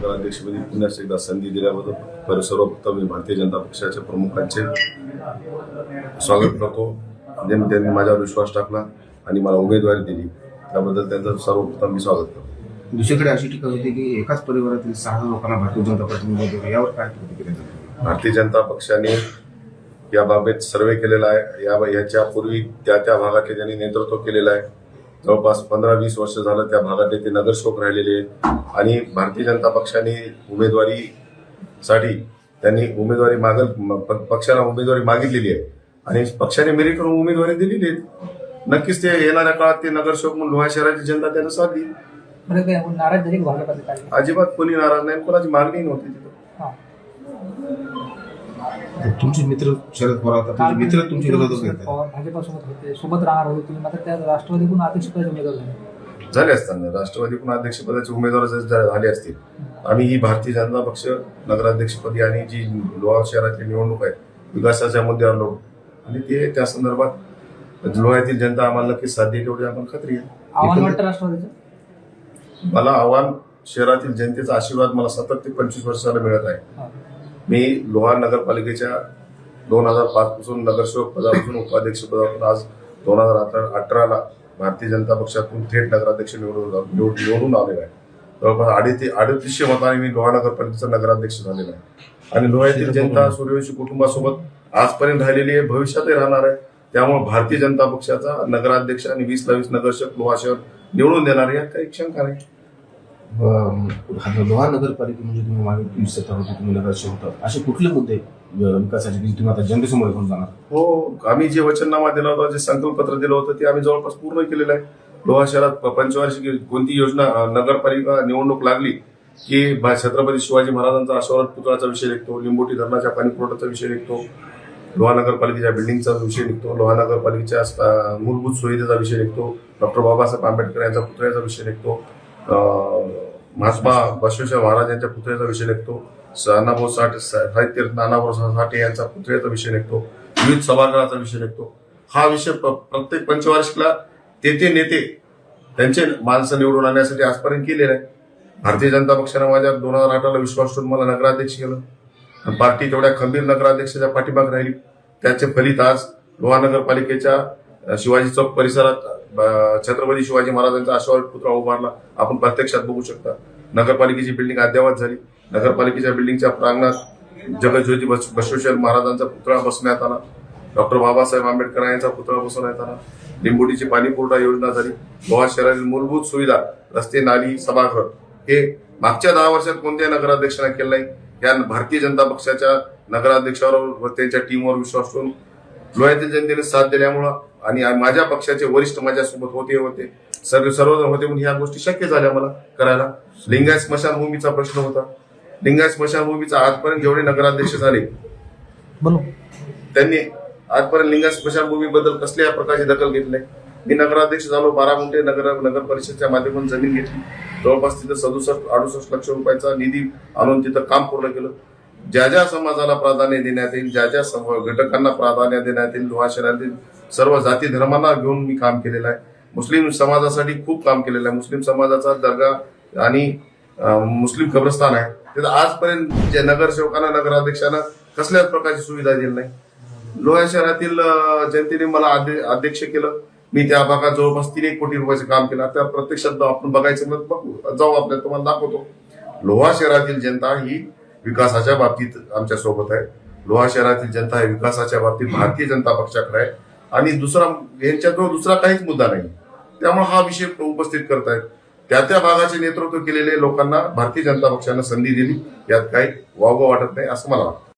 नगराध्यक्षपदी पुण्यास एकदा संधी दिल्याबद्दल सर्वप्रथम मी भारतीय जनता पक्षाच्या प्रमुखांचे स्वागत करतो. ज्यांनी त्यांनी माझ्यावर विश्वास टाकला आणि मला उमेदवारी दिली. त्याबद्दल त्यांचं सर्वप्रथम मी स्वागत करतो. दुसरीकडे अशी टीका होती की एकाच परिवारातील सहा लोकांना भारतीय जनता दिलं. यावर काय प्रतिक्रिया? भारतीय जनता पक्षाने याबाबत सर्वे केलेला आहे. या याच्यापूर्वी त्या त्या भागातले त्यांनी नेतृत्व केलेलं आहे जवळपास पंधरा वीस वर्ष झालं त्या भागातले ते नगरसेवक राहिलेले आहेत. आणि भारतीय जनता पक्षाने उमेदवारीसाठी त्यांनी उमेदवारी मागल पक्षाला उमेदवारी मागितलेली आहे. आणि पक्षाने मेरिट करून उमेदवारी दिलेली आहे नक्कीच ते येणाऱ्या काळात ते नगरसेवक म्हणून लोहा शहराची जनता त्यांना साथ देईल. आपण नाराज अजिबात कोणी नाराज नाही. कोणाची मागणी नव्हती तिथं. हा. तुमचे मित्र शरद पवार आता तुमचे मित्र तुमचे आहेत पवार भाजपासोबत होते सोबत राहणार होते तुम्ही. मात्र त्या राष्ट्रवादीकडून अध्यक्षपदाचे उमेदवार झाले. झाले असताना राष्ट्रवादीकडून अध्यक्षपदाचे उमेदवार झाले असतील आम्ही ही भारतीय जनता पक्ष नगराध्यक्षपदी आणि जी लोहा शहराची निवडणूक आहे विकासाच्या मुद्द्यावर लोक आणि ते त्या संदर्भात लोह्यातील जनता आम्हाला नक्कीच साथ देईल एवढी आपण खात्री आहे. आव्हान वाटतं राष्ट्रवादीचं? मला आव्हान शहरातील जनतेचा आशीर्वाद मला सतत ते पंचवीस वर्षाला मिळत आहे. मी लोहा नगरपालिकेच्या दोन हजार पाच पासून नगरसेवक पदापासून उपाध्यक्ष पदापासून आज दोन हजार अठरा अठराला भारतीय जनता पक्षातून थेट नगराध्यक्ष निवडून निवड- निवडून आलेला आहे. जवळपास अडीच अडतीसशे मताने मी लोहा नगरपालिकेचा नगराध्यक्ष झालेला आहे. आणि लोह्यातील जनता सूर्यवंशी कुटुंबासोबत आजपर्यंत राहिलेली आहे भविष्यातही राहणार आहे. त्यामुळे भारतीय जनता पक्षाचा नगराध्यक्ष आणि वीस वीस नगरसेवक लोहा शहर निवडून देणार यात काही शंका नाही. लोहा नगरपालिका म्हणजे तुम्ही मागे वीस सत्ता होती तुम्ही नगरसेवक होता असे कुठले मुद्दे विकासाचे की तुम्ही आता जनतेसमोर घेऊन जाणार? हो आम्ही जे वचननामा दिला होता जे संकल्पपत्र दिलं होतं ते आम्ही जवळपास पूर्ण केलेलं आहे. लोहा शहरात प- पंचवार्षिक कोणती योजना नगरपालिका निवडणूक लागली की छत्रपती शिवाजी महाराजांचा अश्वारूढ पुतळाचा विषय निघतो लिंबोटी धरणाच्या पाणी पुरवठ्याचा विषय निघतो लोहा नगरपालिकेच्या बिल्डिंगचा विषय निघतो लोहा नगरपालिकेच्या मूलभूत सुविधेचा विषय निघतो डॉक्टर बाबासाहेब आंबेडकर यांचा पुतळ्याचा विषय निघतो महात्मा बसवेश्वर महाराज यांच्या पुतळ्याचा विषय निघतो. नानाभाऊ साठे साहित्य नानाभाऊ साठे यांचा पुतळ्याचा विषय निघतो. विविध सभागृहाचा विषय निघतो. हा विषय प- प्रत्येक पंचवार्षिकला ते ते नेते त्यांचे माणसं निवडून आणण्यासाठी आजपर्यंत केलेलं आहे. भारतीय जनता पक्षानं माझ्या दोन हजार अठराला विश्वास ठेवून मला नगराध्यक्ष केलं. पार्टी तेवढ्या खंबीर नगराध्यक्षाच्या पाठीमाग राहिली. त्याचे फलित आज गोवा नगरपालिकेच्या शिवाजी चौक परिसरात छत्रपती शिवाजी महाराजांचा अश्वारूढ पुतळा उभारला. आपण प्रत्यक्षात बघू शकता. नगरपालिकेची बिल्डिंग अद्यावत झाली. नगरपालिकेच्या बिल्डिंगच्या प्रांगणात जगज्योती बस- बसवेश्वर महाराजांचा पुतळा बसवण्यात आला. डॉक्टर बाबासाहेब आंबेडकर यांचा पुतळा बसवण्यात आला. लिंबोटीची पाणीपुरवठा योजना झाली. गोवा शहरातील मूलभूत सुविधा रस्ते नाली सभागृह हे मागच्या दहा वर्षात कोणत्याही नगराध्यक्षाने केलं नाही. या भारतीय जनता पक्षाच्या नगराध्यक्षावर व त्यांच्या टीमवर विश्वास ठेवून लोह्यातील जनतेने साथ दिल्यामुळं आणि माझ्या पक्षाचे वरिष्ठ माझ्यासोबत होते होते. सर्व सर्वजण होते म्हणून ह्या गोष्टी शक्य झाल्या मला करायला. लिंगायत स्मशानभूमीचा प्रश्न होता. लिंगायत स्मशानभूमीचा आजपर्यंत जेवढे नगराध्यक्ष झाले त्यांनी आजपर्यंत लिंगायत स्मशानभूमीबद्दल कसल्याही प्रकारची दखल घेतली नाही. मी नगराध्यक्ष झालो बारा गुंठे नगर नगर परिषदच्या माध्यमातून जमीन घेतली. जवळपास तिथं सदुसष्ट अडुसष्ट लक्ष रुपयाचा निधी आणून तिथं काम पूर्ण केलं. ज्या ज्या समाजाला प्राधान्य देण्यात येईल ज्या ज्या सम- घटकांना प्राधान्य देण्यात येईल लोहा शहरातील सर्व जाती धर्मांना घेऊन मी काम केलेलं आहे. मुस्लिम समाजासाठी खूप काम केलेलं आहे. मुस्लिम समाजाचा दर्गा आणि मुस्लिम कब्रस्तान आहे. तिथं आजपर्यंत जे नगरसेवकांना नगराध्यक्षांना कसल्याच प्रकारची सुविधा दिली नाही. लोहा शहरातील जनतेने मला अध्यक्ष केलं. मी त्या भागात जवळपास तीन एक कोटी रुपयाचं काम केलं. त्या प्रत्यक्षात आपण बघायचं म्हणत बघू. जाऊ आपल्याला तुम्हाला दाखवतो. लोहा शहरातील जनता ही विकासाच्या बाबतीत आमच्यासोबत आहे. लोहा शहरातील जनता आहे विकासाच्या बाबतीत भारतीय जनता पक्षाकडे आहे. आणि दुसरा यांच्याजवळ दुसरा काहीच मुद्दा नाही. त्यामुळे हा विषय उपस्थित करत आहेत. त्या त्या भागाचे नेतृत्व केलेले लोकांना भारतीय जनता पक्षानं संधी दिली. यात काही वावगं वाटत नाही असं मला वाटतं.